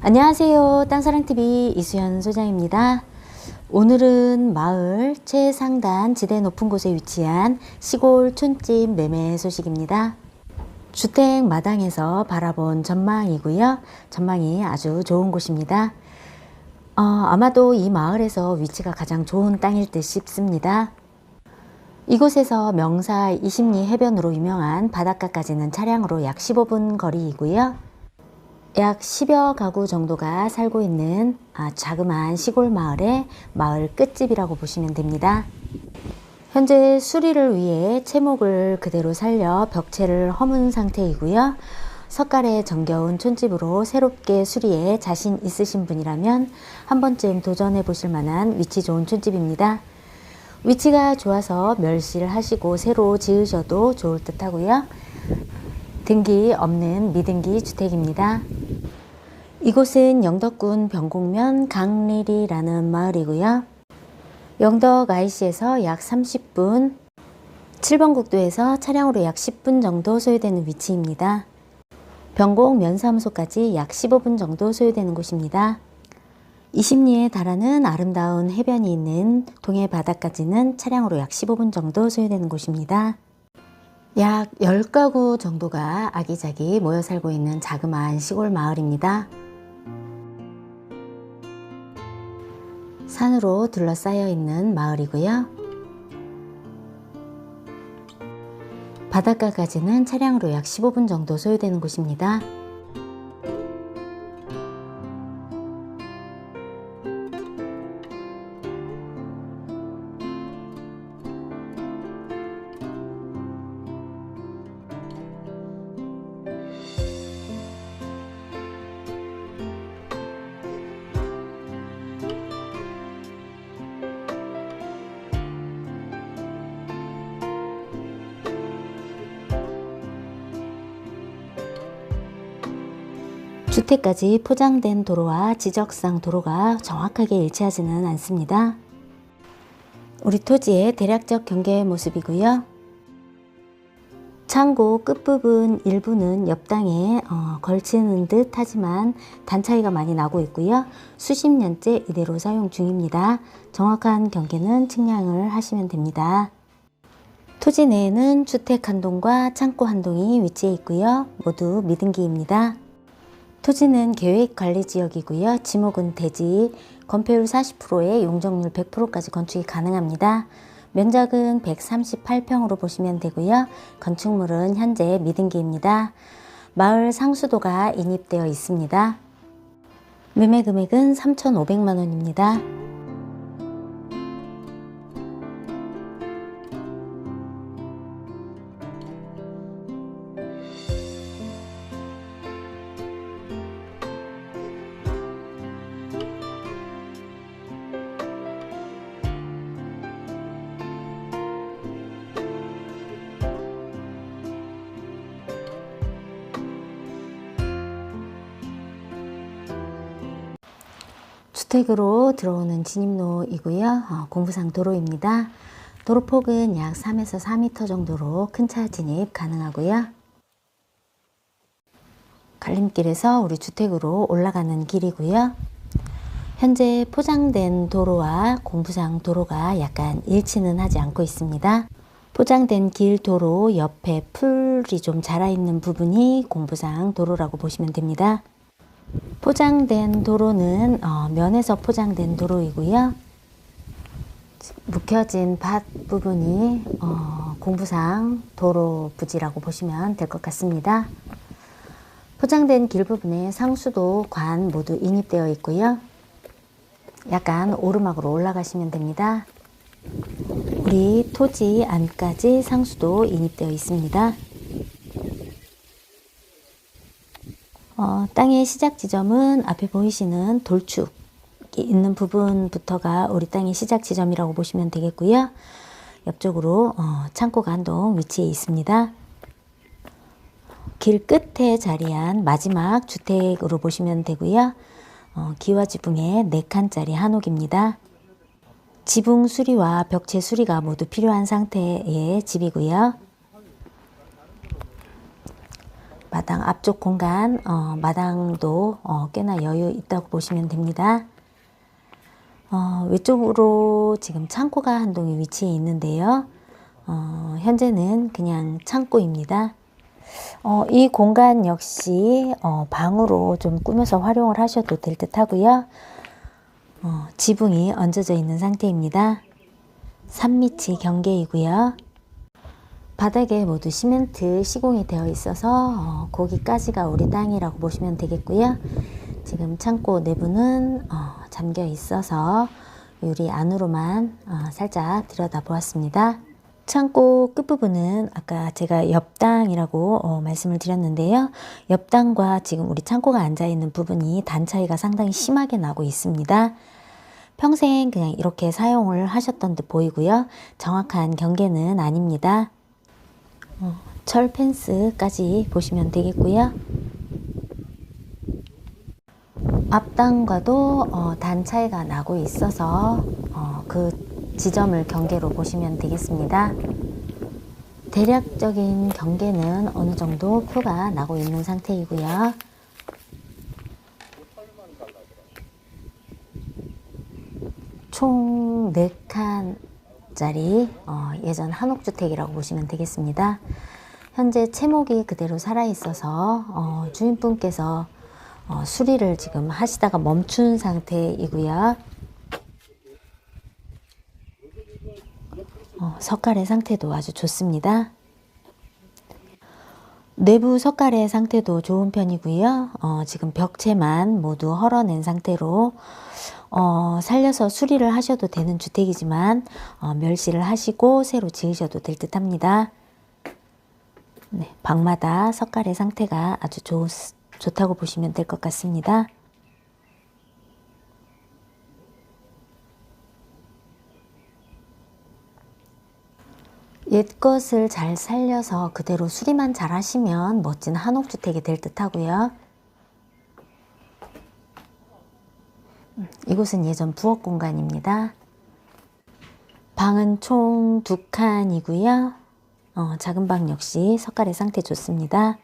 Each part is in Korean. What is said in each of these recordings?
안녕하세요. 땅사랑TV 이수연 소장입니다. 오늘은 마을 최상단 지대 높은 곳에 위치한 시골 촌집 매매 소식입니다. 주택 마당에서 바라본 전망이고요. 전망이 아주 좋은 곳입니다. 어, 아마도 이 마을에서 위치가 가장 좋은 땅일 듯 싶습니다. 이곳에서 명사 20리 해변으로 유명한 바닷가까지는 차량으로 약 15분 거리이고요. 약 10여 가구 정도가 살고 있는 아, 자그마한 시골 마을의 마을 끝집이라고 보시면 됩니다. 현재 수리를 위해 채목을 그대로 살려 벽체를 허문 상태이고요. 석가래 정겨운 촌집으로 새롭게 수리에 자신 있으신 분이라면 한 번쯤 도전해 보실 만한 위치 좋은 촌집입니다. 위치가 좋아서 멸실 하시고 새로 지으셔도 좋을 듯 하고요. 등기 없는 미등기 주택입니다. 이곳은 영덕군 병곡면 강리리라는 마을이고요. 영덕 IC에서 약 30분, 7번 국도에서 차량으로 약 10분 정도 소요되는 위치입니다. 병곡 면사무소까지 약 15분 정도 소요되는 곳입니다. 20리에 달하는 아름다운 해변이 있는 동해 바다까지는 차량으로 약 15분 정도 소요되는 곳입니다. 약 10가구 정도가 아기자기 모여 살고 있는 자그마한 시골 마을입니다. 산으로 둘러싸여 있는 마을이고요. 바닷가까지는 차량으로 약 15분 정도 소요되는 곳입니다. 주택까지 포장된 도로와 지적상 도로가 정확하게 일치하지는 않습니다. 우리 토지의 대략적 경계 모습이고요. 창고 끝부분 일부는 옆 땅에 어, 걸치는 듯 하지만 단 차이가 많이 나고 있고요. 수십 년째 이대로 사용 중입니다. 정확한 경계는 측량을 하시면 됩니다. 토지 내에는 주택 한 동과 창고 한 동이 위치해 있고요. 모두 미등기입니다. 토지는 계획관리지역이고요. 지목은 대지, 건폐율 40%에 용적률 100%까지 건축이 가능합니다. 면적은 138평으로 보시면 되고요. 건축물은 현재 미등기입니다. 마을 상수도가 인입되어 있습니다. 매매 금액은 3,500만 원입니다. 주택으로 들어오는 진입로이고요. 어, 공부상 도로입니다. 도로폭은 약 3에서 4m 정도로 큰 차 진입 가능하고요. 갈림길에서 우리 주택으로 올라가는 길이고요. 현재 포장된 도로와 공부상 도로가 약간 일치는 하지 않고 있습니다. 포장된 길 도로 옆에 풀이 좀 자라 있는 부분이 공부상 도로라고 보시면 됩니다. 포장된 도로는 어, 면에서 포장된 도로이고요. 묵혀진 밭 부분이 어, 공부상 도로 부지라고 보시면 될 것 같습니다. 포장된 길 부분에 상수도 관 모두 인입되어 있고요. 약간 오르막으로 올라가시면 됩니다. 우리 토지 안까지 상수도 인입되어 있습니다. 어, 땅의 시작 지점은 앞에 보이시는 돌축이 있는 부분부터가 우리 땅의 시작 지점이라고 보시면 되겠고요. 옆쪽으로 어, 창고가 한 동 위치해 있습니다. 길 끝에 자리한 마지막 주택으로 보시면 되고요. 어, 기와 지붕의 4칸짜리 한옥입니다. 지붕 수리와 벽체 수리가 모두 필요한 상태의 집이고요. 마당 앞쪽 공간, 어, 마당도 어, 꽤나 여유 있다고 보시면 됩니다. 어, 외쪽으로 지금 창고가 한 동이 위치해 있는데요. 어, 현재는 그냥 창고입니다. 어, 이 공간 역시 어, 방으로 좀 꾸며서 활용을 하셔도 될 듯 하고요. 어, 지붕이 얹어져 있는 상태입니다. 3미치 경계이고요. 바닥에 모두 시멘트 시공이 되어 있어서 어, 거기까지가 우리 땅이라고 보시면 되겠고요. 지금 창고 내부는 어, 잠겨 있어서 유리 안으로만 어, 살짝 들여다 보았습니다. 창고 끝부분은 아까 제가 옆땅이라고 어, 말씀을 드렸는데요. 옆땅과 지금 우리 창고가 앉아 있는 부분이 단 차이가 상당히 심하게 나고 있습니다. 평생 그냥 이렇게 사용을 하셨던 듯 보이고요. 정확한 경계는 아닙니다. 어, 철 펜스까지 보시면 되겠고요. 앞단과도 어, 단 차이가 나고 있어서 어, 그 지점을 경계로 보시면 되겠습니다. 대략적인 경계는 어느 정도 표가 나고 있는 상태이고요. 총 4칸 짜리 어, 예전 한옥주택이라고 보시면 되겠습니다. 현재 채목이 그대로 살아있어서 어, 주인분께서 어, 수리를 지금 하시다가 멈춘 상태이고요. 어, 석갈의 상태도 아주 좋습니다. 내부 석갈의 상태도 좋은 편이고요. 어, 지금 벽체만 모두 헐어낸 상태로 어, 살려서 수리를 하셔도 되는 주택이지만 어, 멸시를 하시고 새로 지으셔도 될 듯 합니다. 네, 방마다 석갈의 상태가 아주 좋, 좋다고 보시면 될 것 같습니다. 옛 것을 잘 살려서 그대로 수리만 잘 하시면 멋진 한옥주택이 될 듯 하고요. 이곳은 예전 부엌 공간입니다. 방은 총 두 칸이고요. 어, 작은 방 역시 석갈의 상태 좋습니다.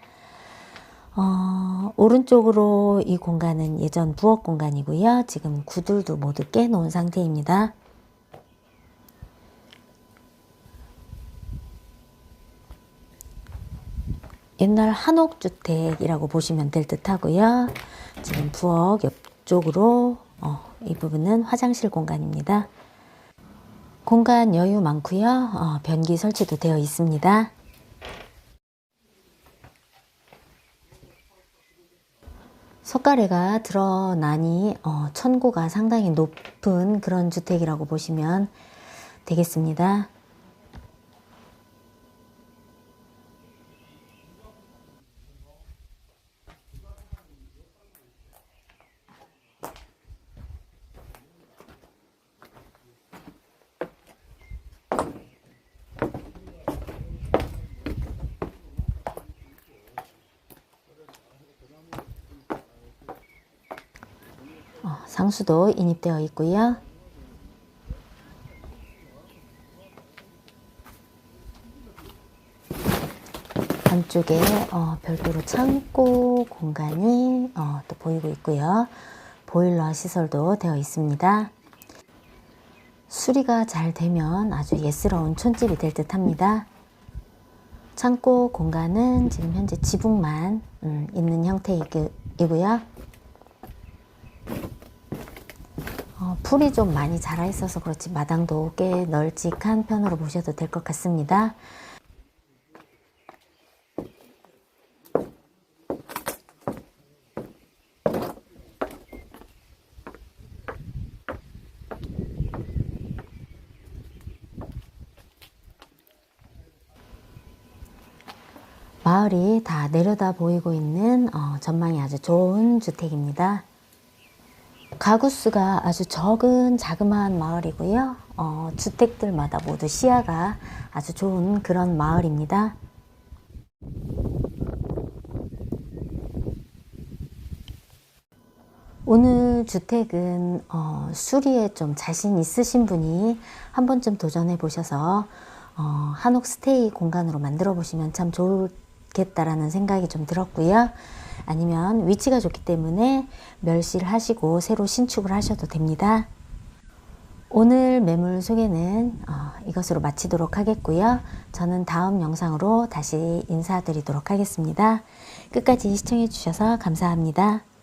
어, 오른쪽으로 이 공간은 예전 부엌 공간이고요. 지금 구들도 모두 깨놓은 상태입니다. 옛날 한옥주택이라고 보시면 될 듯 하고요. 지금 부엌 옆쪽으로 어, 이 부분은 화장실 공간입니다. 공간 여유 많고요. 어, 변기 설치도 되어 있습니다. 석가래가 드러나니 어, 천고가 상당히 높은 그런 주택이라고 보시면 되겠습니다. 어, 상수도 인입되어 있고요. 안쪽에 어, 별도로 창고 공간이 어, 또 보이고 있고요. 보일러 시설도 되어 있습니다. 수리가 잘 되면 아주 예스러운 촌집이 될 듯 합니다. 창고 공간은 지금 현재 지붕만 음, 있는 형태이고요. 어, 풀이 좀 많이 자라 있어서 그렇지 마당도 꽤 널찍한 편으로 보셔도 될 것 같습니다. 마을이 다 내려다 보이고 있는 어, 전망이 아주 좋은 주택입니다. 가구 수가 아주 적은 자그마한 마을이고요. 어, 주택들마다 모두 시야가 아주 좋은 그런 마을입니다. 오늘 주택은 어, 수리에 좀 자신 있으신 분이 한 번쯤 도전해 보셔서 어, 한옥 스테이 공간으로 만들어 보시면 참 좋을 좋겠다라는 생각이 좀 들었고요. 아니면 위치가 좋기 때문에 멸실을 하시고 새로 신축을 하셔도 됩니다. 오늘 매물 소개는 어, 이것으로 마치도록 하겠고요. 저는 다음 영상으로 다시 인사드리도록 하겠습니다. 끝까지 시청해 주셔서 감사합니다.